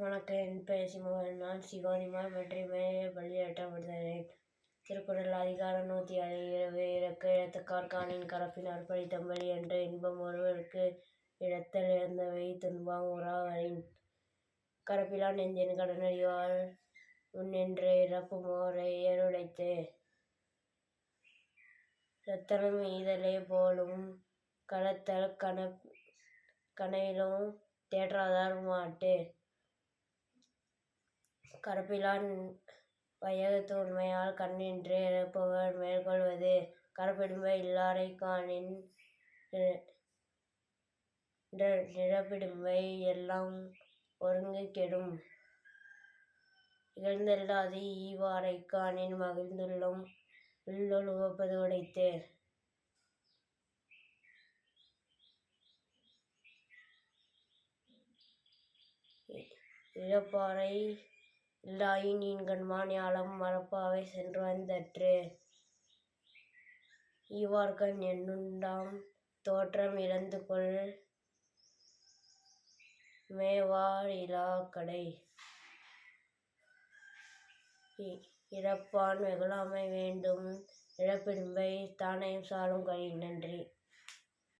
வணக்கம். என் பெயர் சிவகன் நான் சிவாதிமால் வெற்றி மேலே பள்ளியாட்டம் திருக்குறள் அதிகாரம் நூற்றி அறுபது இறக்க இழத்தக்கார் காணின் கரப்பின் அர்ப்பணித்தம்படி என்ற இன்பம் ஒருவருக்கு இழத்தல் இழந்தவை துன்பாம் உறாவரின் கரப்பிலான் நெஞ்சின் கடனறிவாள் முன்னின்று இறப்புமோரை ஏருடைத்து இரத்தலும் ஈதலே போலும் களத்தல் கன கனவிலும் தேற்றாதார் மாட்டு. கரப்பிலான் வையகத்து உண்மையால் கண்ணின்று இறப்பவர் மேற்கொள்வது கரப்பிடும்பை இல்லாரைக் காணின் எல்லாம் ஒருங்கு கெடும். இகழ்ந்தெல்லாது ஈவாரைக் காணின் மகிழ்ந்துள்ளம். உவப்பது உடைத்து. இழப்பாறை இல்லாயின் ஈன்கண்மா யாழம் மறப்பாவை சென்று வந்தற்று. ஈவார்கண் என்னுண்டாம் தோற்றம் இழந்துகொள் மேவார் இலாக்கடை இறப்பான் வெகுளாமை வேண்டும். இழப்பின்பை தானையும் சாலும் கழி நன்றி.